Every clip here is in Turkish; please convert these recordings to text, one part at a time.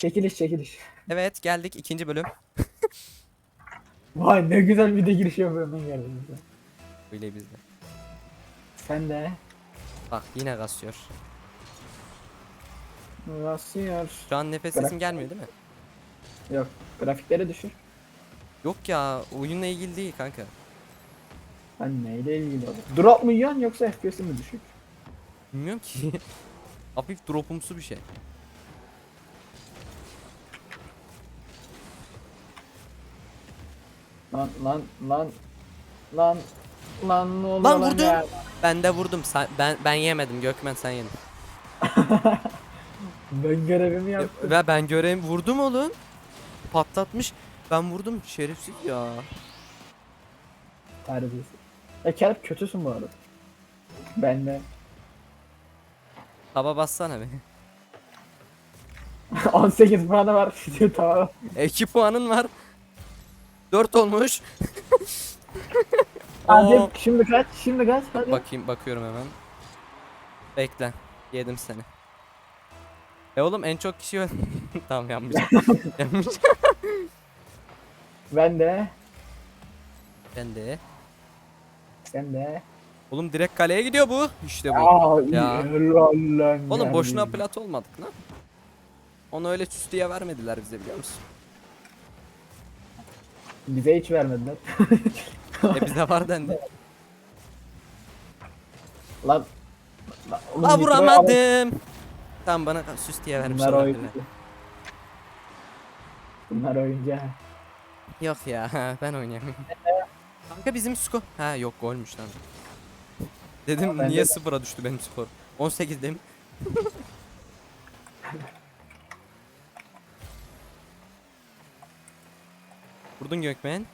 Çekiliş çekiliş. Evet geldik ikinci bölüm. Vay ne güzel bir de giriş yapıyorum ben geldim. Böyle bizde. Sen de. Bak yine kasıyor. Basıyor. Şu an nefes sesim gelmiyor değil mi? Yok. Grafikleri düşür. Yok ya oyunla ilgili değil kanka. Ben neyle ilgili olur? Drop mu yiyorsun yoksa FPS'i mi düşük? Bilmiyorum ki. Hafif dropumsu bir şey. Lan lan lan lan lan ne oluyor Lan vurdum. ya? Ben de vurdum. Sen, ben ben yemedim. Gökmen sen yedin. Ben görevimi yaptım. Ve ben göreyim vurdum oğlum. Patlatmış. Ben vurdum şerefsiz ya. Terbiyesiz. Ya Kerem kötüsün bu arada. Ben de. Taba bassana be. 18 puanı var. tamam. 2 puanın var. 4 olmuş. Hadi Oo. şimdi kaç? Şimdi kaç? Hadi. Bakayım bakıyorum hemen. Bekle. Yedim seni. E oğlum en çok kişi tamam yanmış. yanmış. Ben de. Ben de. Sen de. Oğlum direkt kaleye gidiyor bu. İşte bu. Aa, Ya. Oğlum boşuna plat olmadık lan. Onu öyle süs diye vermediler bize biliyor musun? Bize hiç vermediler. e bize var dendi. lan. lan oğlum Aa mikroyu al- vuramadım. Tam bana süs diye vermişler. Bunlar oyuncu. Bunlar oyuncu. ha. Yok ya ben oynayamam. Kanka bizim skor. Ha yok golmüş lan. Dedim niye de- sıfıra düştü benim skor? 18'deyim. Vurdun Gökmen.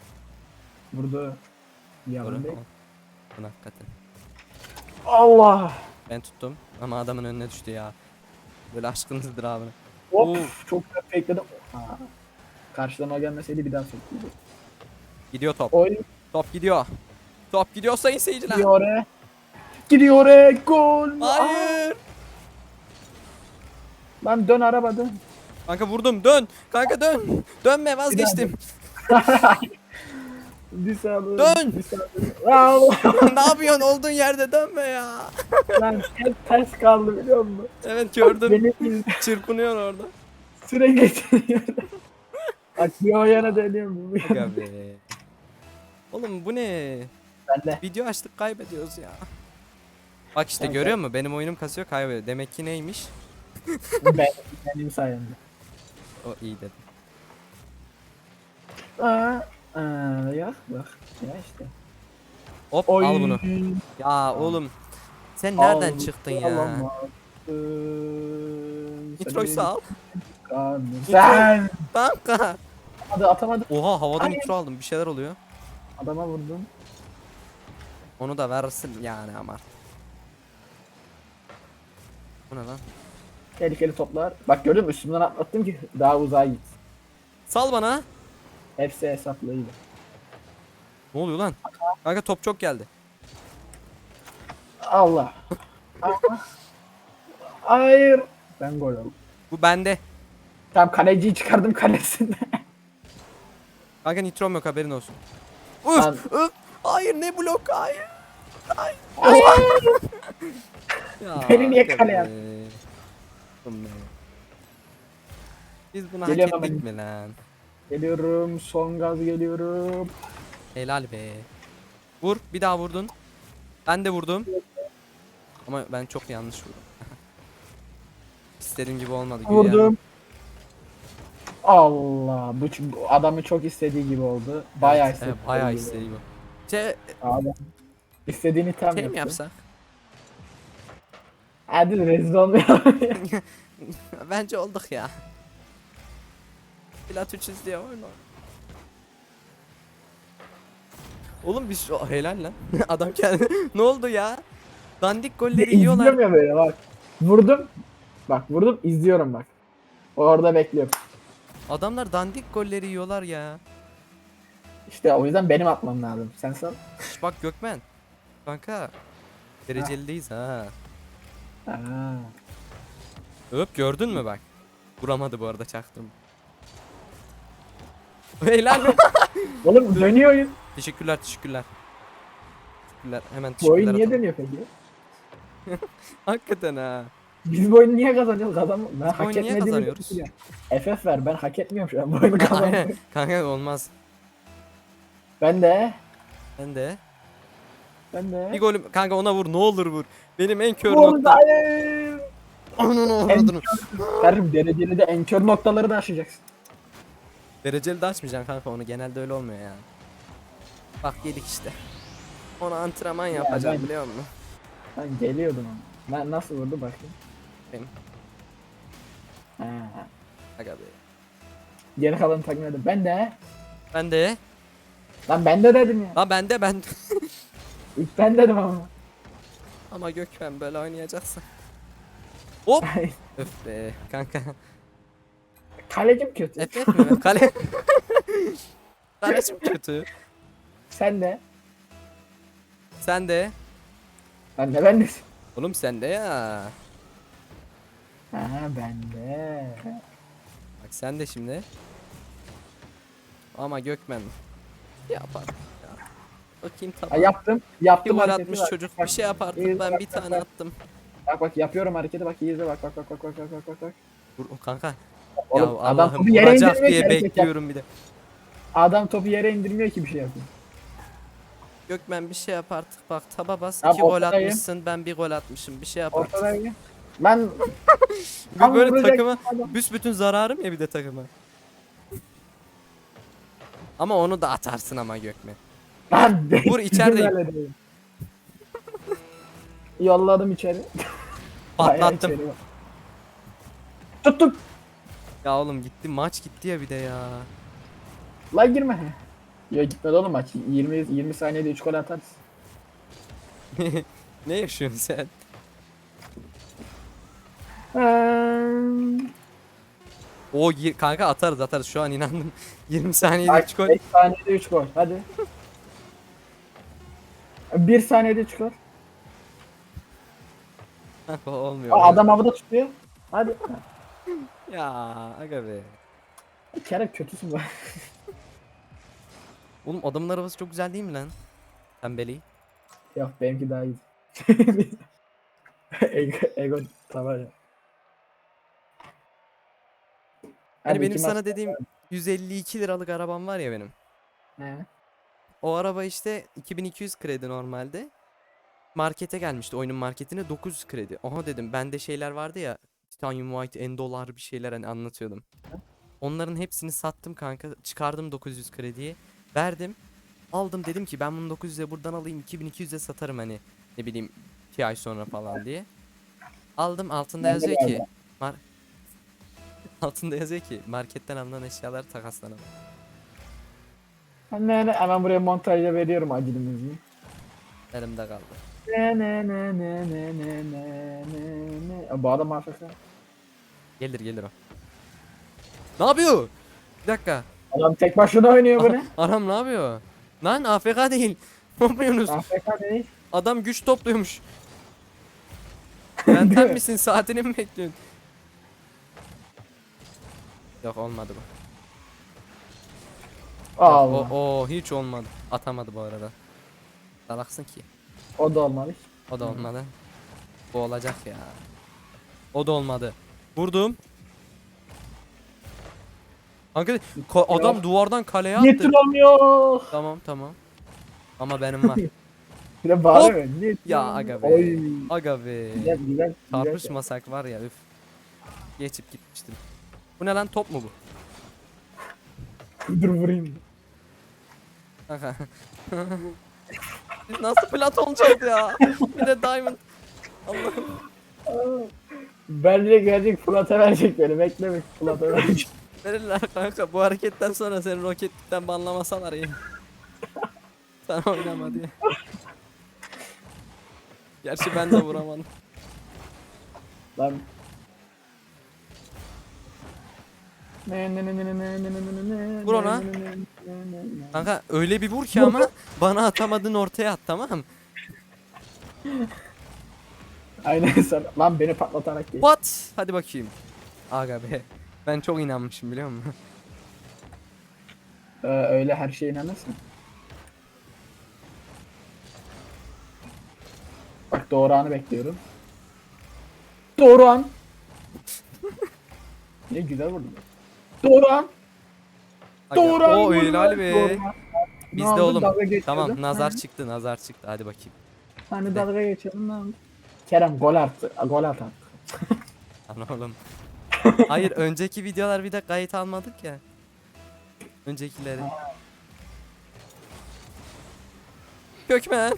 Burada. Yalan değil. Lan hakikaten. Allah. Ben tuttum ama adamın önüne düştü ya. Böyle aşkınızdır abi. Hop. Oo. Çok güzel fake'ledim. Aa. O gelmeseydi bir daha fake'liydi. Gidiyor top. Oy. Top gidiyor. Top gidiyor sayın seyirciler. Gidiyor oraya. Gidiyor oraya. Gol. Aa. Hayır. Lan dön araba dön. Kanka vurdum dön. Kanka dön. Dönme vazgeçtim. Bir saniye. Dön. Bir saniye. Ne yapıyorsun olduğun yerde dönme ya. Lan ters, ters kaldı biliyor musun? Evet gördüm. Çırpınıyor orada. süre getiriyor. Bak bir o yana dönüyorum. bu yana. Oğlum bu ne? Ben de. Video açtık kaybediyoruz ya. Bak işte Kanka. görüyor musun? Benim oyunum kasıyor kaybediyor. Demek ki neymiş? ben, benim sayemde. O iyi dedim. Aa, aa, ya bak. Ya işte. Hop Oy. al bunu. Ya oğlum. Sen nereden Al, çıktın ya? alamazsın Nitro'yu seni al. kanım. Sen. Kanka. Hadi atamadım. Oha havada Hayır. nitro aldım. Bir şeyler oluyor. Adama vurdum. Onu da versin yani ama. Bu ne lan? Tehlikeli toplar. Bak gördün mü üstümden atlattım ki daha uzağa git. Sal bana. Hepsi hesaplıydı. Ne oluyor lan? Kanka top çok geldi. Allah. Allah. Hayır. Ben gol oldum. Bu bende. Tam kaleciyi çıkardım kalesinden. Kanka nitrom yok haberin olsun. Lan. Uf, uf. Hayır ne blok hayır. Hayır. Ya, Beni niye aga kaleye be. Oğlum be. Biz buna Geliyorum hak ettik hemen. mi lan? Geliyorum. Son gaz geliyorum. Helal be. Vur bir daha vurdun. Ben de vurdum. Ama ben çok yanlış vurdum. İstediğim gibi olmadı. güya. Vurdum. Allah. Bu adamın çok istediği gibi oldu. Bayağı Evet, istediği. evet, bayağı gibi. istediği bu. Şey, Adam istediğini tam şey mi yaptı. yapsak? Hadi rezil olmayalım. Bence olduk ya. Plat 300 diye oyna. Oğlum biz şu helal lan. Adam kendi ne oldu ya? Dandik golleri yiyorlar. İzliyorum ya böyle bak. Vurdum. Bak vurdum izliyorum bak. Orada bekliyorum. Adamlar dandik golleri yiyorlar ya. İşte o yüzden benim atmam lazım. Sen sal. Şş, bak Gökmen. Kanka. Derecelideyiz ha. Ha. Öp gördün mü bak. Vuramadı bu arada çaktım. Helal. Oğlum dönüyor oyun. teşekkürler teşekkürler. Teşekkürler hemen Bu oyun niye atalım. dönüyor peki? Hakikaten ha. Biz bu oyunu niye kazanıyoruz? Kazan ben hak oyunu niye etmediğimi kazanıyoruz? düşünüyorum. FF ver ben hak etmiyorum şu an bu oyunu kazanmayı. Kanka olmaz. ben de. Ben de. Ben de. Bir golüm kanka ona vur ne olur vur. Benim en kör nokta. dayı. Onun avradını. Karım dereceli de en kör noktaları da aşacaksın. Dereceli de açmayacaksın kanka onu genelde öyle olmuyor ya. Bak yedik işte. Ona antrenman yapacağım ben- biliyor musun? Ben geliyordum ama. Ben nasıl vurdu bakayım. Benim. Ha. Aga be. Geri kalanı takip edin. Ben de. Ben de. Lan ben de dedim ya. Lan ben de ben. İlk ben dedim ama. Ama Gökmen böyle oynayacaksın. Hop. Öf be kanka. Kalecim kötü. FF mi? Kale. Kalecim kötü. Sen de. Sen de. Ben de ben de. Oğlum sen de ya. Ha ben de. Bak sen de şimdi. Ama Gökmen. Yapar. Ya. Bakayım Ha, tamam. yaptım. Yaptım gol hareketi atmış bak. çocuk. Bak, Bir şey yapardı. iyi, Ben bak, bir bak, tane bak. attım. Bak bak yapıyorum hareketi bak iyi izle bak bak bak bak bak bak bak bak. Dur kanka. Oğlum, ya adam Allah'ım topu yere vuracak indirmiyor diye ki hareket yap. bekliyorum bir de. Adam topu yere indirmiyor ki bir şey yapıyor. Gökmen bir şey yap artık bak taba bas. Tamam, iki gol ortadayım. atmışsın ben bir gol atmışım. Bir şey yap artık. Ben Bir tam böyle vuracak takıma adam. büsbütün zararım ya bir de takıma. Ama onu da atarsın ama Gökmen. Lan Vur, içerideyim. Yolladım içeri. Bayağı Patlattım. içeri. Tuttum. Ya oğlum gitti maç gitti ya bir de ya. Lan girme. Ya gitmedi oğlum maç. 20 20 saniyede 3 gol atarız. ne yaşıyorsun sen? O yi- kanka atarız atarız şu an inandım. 20 saniyede Bak, 3 gol. 5 saniyede 3 gol. Hadi. 1 saniyede 3 gol. Olmuyor. Aa, adam havada tutuyor. Hadi. Ya aga be. Kerem kötüsün bu. Oğlum adamın arabası çok güzel değil mi lan? Pembeli. Yok benimki daha iyi. ego, ego tamam ya. Hani Hadi benim iki sana dediğim 152 liralık arabam var ya benim. He. O araba işte 2200 kredi normalde. Markete gelmişti oyunun marketine 900 kredi. Aha dedim bende şeyler vardı ya. Titanium White, Endolar bir şeyler hani anlatıyordum. Onların hepsini sattım kanka. Çıkardım 900 krediyi. Verdim. Aldım dedim ki ben bunu 900'e buradan alayım 2200'e satarım hani. Ne bileyim 2 ay sonra falan diye. Aldım altında Ben yazıyor ki. Mar altında yazıyor ki marketten alınan eşyalar takaslanır. Ne ne hemen buraya montajla veriyorum acılı müziği. Elimde kaldı. Ne ne ne ne ne ne ne ne ne. Bu adam AFK. Gelir gelir o. Ne yapıyor? Bir dakika. Adam tek başına oynuyor bunu. Anam ne yapıyor? Lan AFK değil. Ne yapıyorsunuz? AFK değil. Adam güç topluyormuş. Benden misin? Saatini mi bekliyorsun? Yok olmadı bu. Allah. o, o hiç olmadı. Atamadı bu arada. Salaksın ki. O da olmalı. O da olmadı. Bu olacak ya. O da olmadı. Vurdum. Kanka ka- adam duvardan kaleye attı. Niyetin olmuyor. Tamam tamam. Ama benim var. Bir de bağırıyor. Ya aga be. Oy. Aga be. Güzel güzel. güzel. Çarpışmasak var ya üf. Geçip gitmiştim. Bu ne lan top mu bu? Dur vurayım. Kanka. Nasıl plat olacağız ya? Bir de diamond. Allah'ım. Bence gelecek Fırat'a verecek beni. Bekle Fırat'a verecek. Verirler kanka bu hareketten sonra seni roketlikten banlamasalar iyi. Sen oynama diye. Gerçi ben de vuramadım. Lan. Vur ona. Kanka öyle bir vur ki ama bana atamadın ortaya at tamam Aynen sana. Lan beni patlatarak geç. What? Hadi bakayım. Aga be. Ben çok inanmışım biliyor musun? Ee, öyle her şeye inanırsın. Bak doğru anı bekliyorum. Doğru an. ne güzel vurdun. Doğru. Doğru. O helal be. Bizde oğlum. Tamam nazar Ha? çıktı nazar çıktı hadi bakayım. Hani dalga ne oldu? Kerem gol attı. Gol at attı. Lan oğlum. Hayır önceki videolar bir de kayıt almadık ya. Öncekileri. Gökmen.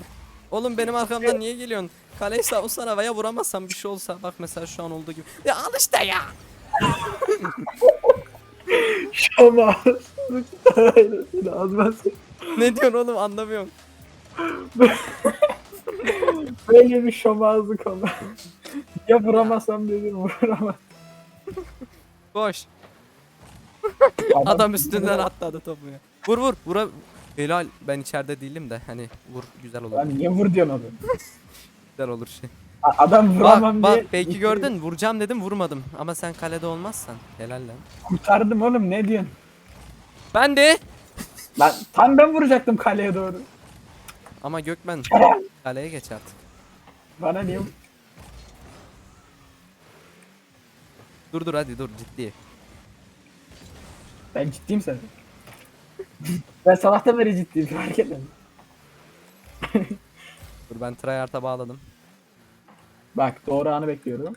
Oğlum benim arkamdan niye geliyorsun? Kaleyi savunsana veya vuramazsam bir şey olsa. Bak mesela şu an olduğu gibi. Ya al işte ya. Şama. Ne diyorsun oğlum anlamıyorum. Böyle bir şomazlık ama. ya vuramazsam dedim vuramaz. Koş. Adam üstünden atladı topu ya. Vur vur. Vura. Helal. Ben içeride değilim de hani vur güzel olur. Lan niye vur diyorsun onu? Güzel olur şey. Adam vuramam bak diye. belki gördün vuracağım dedim vurmadım. Ama sen kalede olmazsan helal lan. Kurtardım oğlum ne diyorsun? Ben de. Lan tam ben vuracaktım kaleye doğru. Ama Gökmen kaleye geç artık. Bana niye Dur dur hadi dur ciddi. Ben ciddiyim sen. ben sabahtan beri ciddiyim fark etmedim. Dur ben tryhard'a bağladım. Bak doğru anı bekliyorum.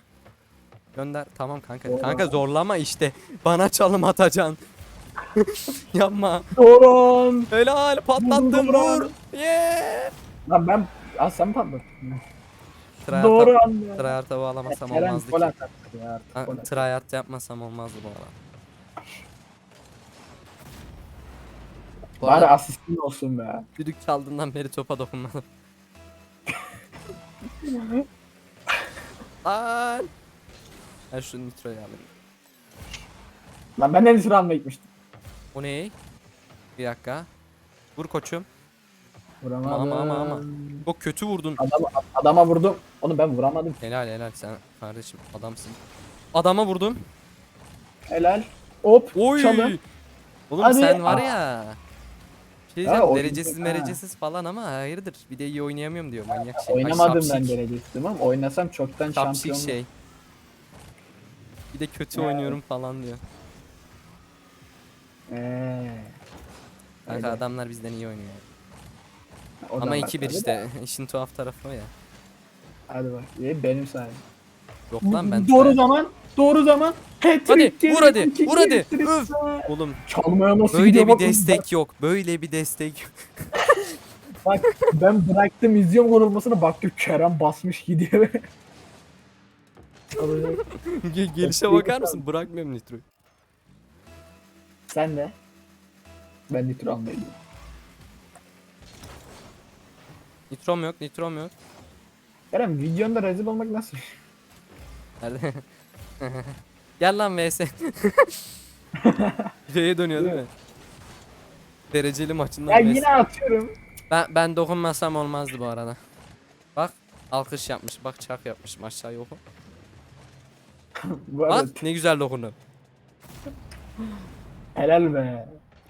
Gönder tamam kanka. Doğru. Kanka zorlama işte. Bana çalım atacaksın. Yapma. Doğru an. Helal patlattım vur. lan. Yeah. Lan ben az sen mi patladın? Tryhard'a Doğru an ya. tryhard'a bağlamasam Kerem olmazdı gol ki. atar ya artık Ha, gol atar. Tryhard yapmasam olmazdı bu arada. Bu Bari asistin olsun be. düdük çaldığından beri topa dokunmadım. Lan. Ben şu nitroyu alayım. Lan ben de sıra almaya gitmiştim. O ne? Bir dakika. Vur koçum. Vuramadım. Ama ama ama. Çok kötü vurdun. Adama, adama vurdum. Onu ben vuramadım. Helal helal sen kardeşim adamsın. Adama vurdum. Helal. Hop. Oy. Çalım. Oğlum Hadi. sen var Aa. ya. Şey diyeceğim oyuncu- derecesiz ha. merecesiz falan ama hayırdır. Bir de iyi oynayamıyorum diyor manyak şey. Ay, Oynamadım ben şapşik, derecesizdim ama oynasam çoktan Şapşik şampiyon. şey. Bir de kötü Ya. oynuyorum falan diyor. Eee. Kanka Öyle. adamlar bizden iyi oynuyor. O da Ama var 2-1 tabii de. işte. İşin tuhaf tarafı o ya. Hadi bak. İyi, Benim sayem. Yok lan ben. Doğru zaman. Doğru zaman. Hadi vur hadi. Vur hadi. Öf. Oğlum Çalmaya nasıl böyle bir destek yok. Böyle bir destek yok. Bak ben bıraktım izliyorum vurulmasını baktım Kerem basmış gidiyor. Gelişe bakar mısın? Bırakmıyorum nitroyu. Sen de. Ben nitro gidiyorum. Nitrom yok, nitrom yok. Kerem videonda rezil olmak nasıl? Nerede? Gel lan vs. Şeye dönüyor değil mi? Dereceli maçından Ya vs. yine atıyorum. Ben ben dokunmasam olmazdı bu arada. Bak alkış yapmış. Bak çak yapmışım aşağıya oku. Bu arada Bak ne güzel dokundu. helal be.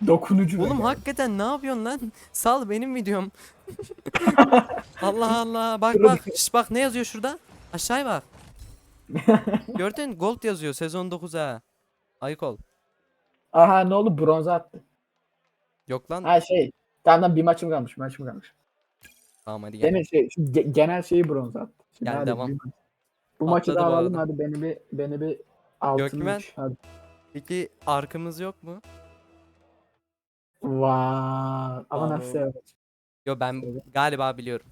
Dokunucu be. Oğlum hakikaten ne yapıyorsun lan? Sal benim videom. Allah Allah. Bak bak. Şş, bak ne yazıyor şurada? Aşağıya bak. Gördün gold yazıyor sezon 9'a. Ayık ol. Aha ne oldu bronza attı. Yok lan. Ha şey. Tamam bir maçım kalmış bir maçım kalmış. Tamam hadi gel. Gene şey, şu ge- genel şeyi bronza attı. Şimdi Gel, hadi devam. bir maç. Bu maçı da Atladı bu alalım arada. hadi beni bir beni bir altın Gökmen. üç, Hadi. Peki arkamız yok mu? Vay. Ama Bravo. nasıl evet. Yo ben Evet. galiba biliyorum.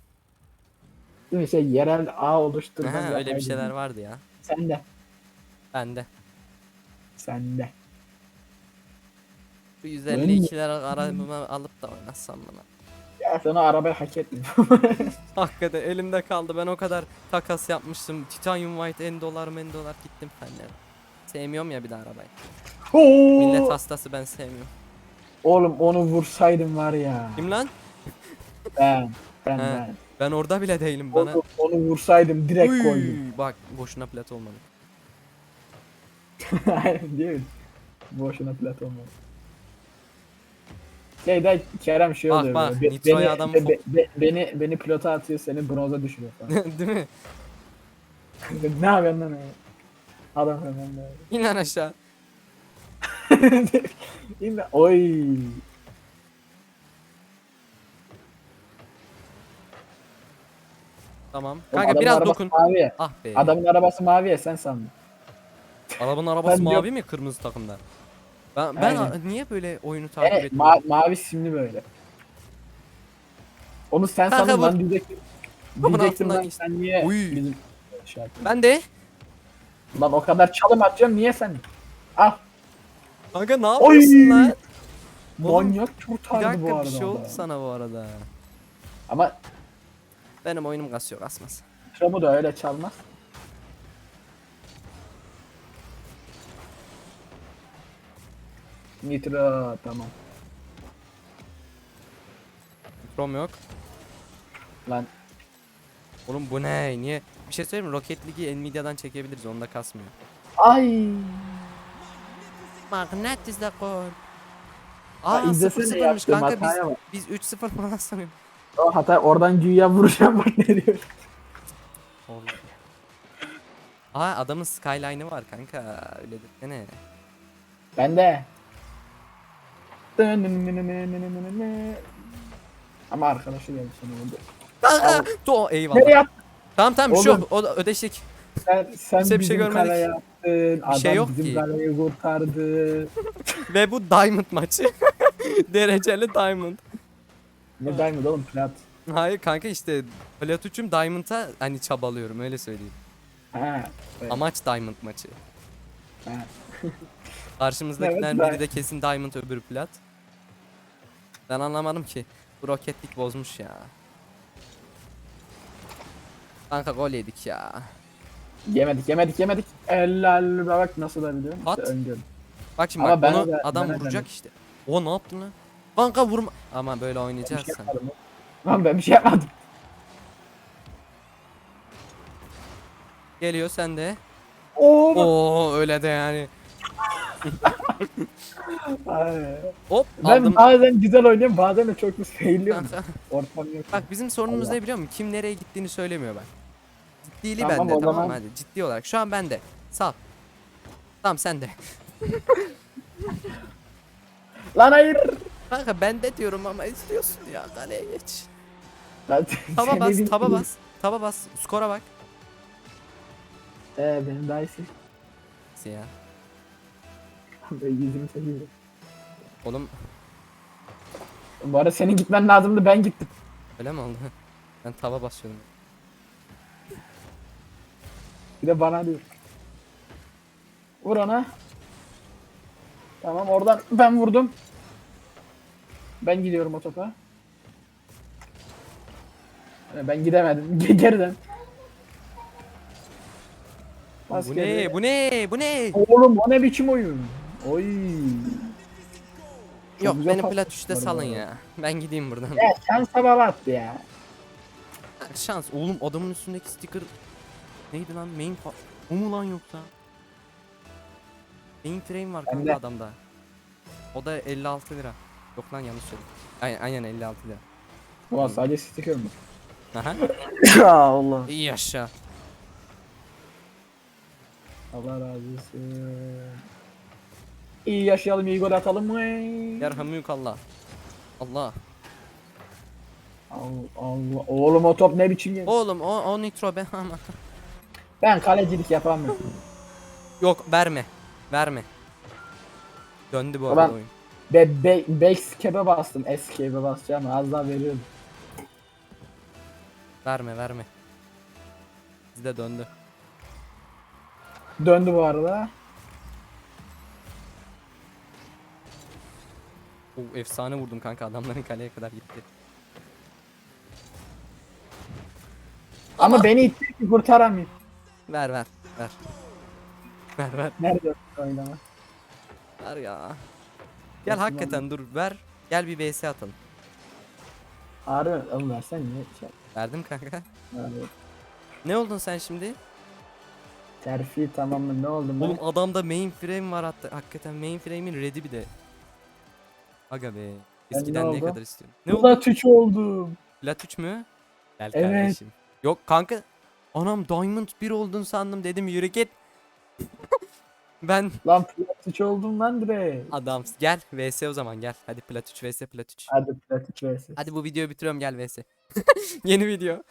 Değil mi şey yerel ağ oluşturmak. Aha, öyle bir şeyler vardı ya. Sen de. Bende. Sen de. Bu 152'ler arabamı alıp da oynasam bana. Ya sen o arabayı hak ettin. Hakikaten elimde kaldı. Ben o kadar takas yapmıştım. Titanium White en dolar men dolar gittim fenlere. Sevmiyorum ya bir de arabayı. Oo! Millet hastası ben sevmiyorum. Oğlum onu vursaydım var ya. Kim lan? Ben. Ben He. ben. Ben orada bile değilim bana. Onu, onu vursaydım direkt Uy, koydum. Bak boşuna plat olmadı. Aynen değil mi? Boşuna plat olmadı. Şeyde Kerem şey Bak, oluyor bak, böyle. Be- beni, adam be- be- be- beni, beni pilota atıyor seni bronza düşürüyor falan. Değil mi? ne yapıyorsun lan? Adam hemen böyle. İn lan aşağı. Yine oy. Tamam. Oğlum Kanka adamın biraz arabası dokun. Mavi ya. Ah be. Adamın arabası mavi ya sen sandın. Arabanın arabası Ben mavi mi kırmızı takımda? Ben, ben Aynen. niye böyle oyunu takip Evet etmiyorum? ma- mavi simli böyle. Onu sen Kanka sandın bu- lan diyecektim. Bunun Diyecektim altından lan geçti. sen niye Uy. bizim şey yaptın? Ben de. Lan o kadar çalım atacağım niye sen? Al. Kanka ne Oy. yapıyorsun lan? Oğlum, Manyak Bir kurtardı bu dakika arada. bir şey oldu sana bu arada. Ama Benim oyunum kasıyor kasmaz. Tramu da öyle çalmaz. Nitro tamam. Chrome yok. Lan Oğlum bu ne? Niye? Bir şey söyleyeyim mi? Rocket League'i Nvidia'dan çekebiliriz. Onda kasmıyor. ay. Magnetis de gol. Ha, Aa izlesene 0-0'mış yaptığım kanka biz, hataya bak. biz 3-0 falan sanıyorum. O hata oradan güya vuracağım bak ne diyor. Oldu. Aa adamın skyline'ı var kanka. Öyle de ne? Ben de. Ama arkadaşı geldi sana oldu. To eyvallah. Nereye attın? Tamam tamam bir şey Oğlum. yok. O da ödeştik. Sen, sen Kimse bir şey görmedik. kaleye yaptın. Adam şey yok bizim ki. kaleyi kurtardı. Ve bu Diamond maçı. Dereceli Diamond. Ne diamond oğlum plat. Hayır kanka işte Platoç'um Diamond'a hani çabalıyorum öyle söyleyeyim. Ha. Evet. Amaç Diamond maçı. ha. Karşımızdakilerin Evet, biri de kesin Diamond öbürü Plat. Ben anlamadım ki. Bu roketlik bozmuş ya. Kanka gol yedik ya. Yemedik yemedik yemedik. Helal bak nasıl da biliyorum. At. Öngörüm. Bak şimdi Ama bak ben onu de- adam ben de vuracak denedim. işte. O ne yaptın lan? Kanka vurma. Ama böyle oynayacağız şey yapmadım. Lan ben bir şey yapmadım. Geliyor sen de. Oo. Oo öyle de yani. Hop Ben aldım. bazen güzel oynuyorum bazen de çok failliyorum. Ortam yok. Bak bizim sorunumuz Allah. ne biliyor musun? Kim nereye gittiğini söylemiyor bak. Ciddiliği Tamam, bende tamam mı? zaman- Hadi ciddi olarak. Şu an bende. Sal. Tamam sen de. Lan hayır. Kanka bende diyorum ama istiyorsun ya kaleye geç. Lan Taba seni bas, bir- taba bas. Taba bas. Skora bak. Ee benim daha iyisi. Nasıl ya? Ben 128. Oğlum Bu arada senin gitmen lazımdı ben gittim. öyle mi oldu? Ben taba basıyordum. Bir de bana diyor. Vur ona. Tamam oradan ben vurdum. Ben gidiyorum o topa. Ee, Ben gidemedim. Ge- Geriden. Bu ne? Bu ne? Bu ne? Oğlum o ne biçim oyun? Oy. Çok Yok güzel beni pas plat 3'te var salın ya. Ben gideyim buradan. Ya şans baba attı ya. Şans. Oğlum adamın üstündeki sticker neydi lan? Main fa- O mu lan yoksa? Main frame var kanka adamda. O da 56 lira. Yok lan yanlış söyledim. Aynen, aynen 56 lira. Ulan sadece sticker mı? Aha. Allah. İyi yaşa. Allah razı olsun. İyi yaşayalım, iyi gol atalım mı? Yerhamük Allah. Allah. Allah, Allah. Oğlum o top ne biçim geldi? Oğlum o, o nitro be ama. Ben kalecilik yapamıyorum. Yok verme. Verme. Döndü bu arada oyun. Be, be, backscape'e bastım. Escape'e basacağım. Az daha veriyorum. Verme verme. Bizde döndü. Döndü bu arada. O efsane vurdum kanka adamların kaleye kadar gitti. Ama beni itti ki kurtaramıyor. Ver ver ver. Ver ver. Nerede oynama? Ver ya. Gel Nasıl hakikaten dur ver. Gel bir vs atalım. Ağrı oğlum versen niye şey Verdim kanka. Abi. Ne oldun sen şimdi? Terfi tamam mı? Ne oldu? Oğlum ben? adamda mainframe var hatta. Hakikaten mainframe'in red'i bir de. Aga be. Eskiden ne oldu? kadar istiyorum. Ne oldu? 3 oldum. Plat 3 mü? Gel Evet. kardeşim. Yok kanka. Anam Diamond 1 oldun sandım dedim yürü git. ben Lan plat 3 oldum lan direkt. adam gel vs o zaman gel. Hadi plat 3 vs plat 3. Hadi plat 3 vs. Hadi bu videoyu bitiriyorum gel vs. Yeni video.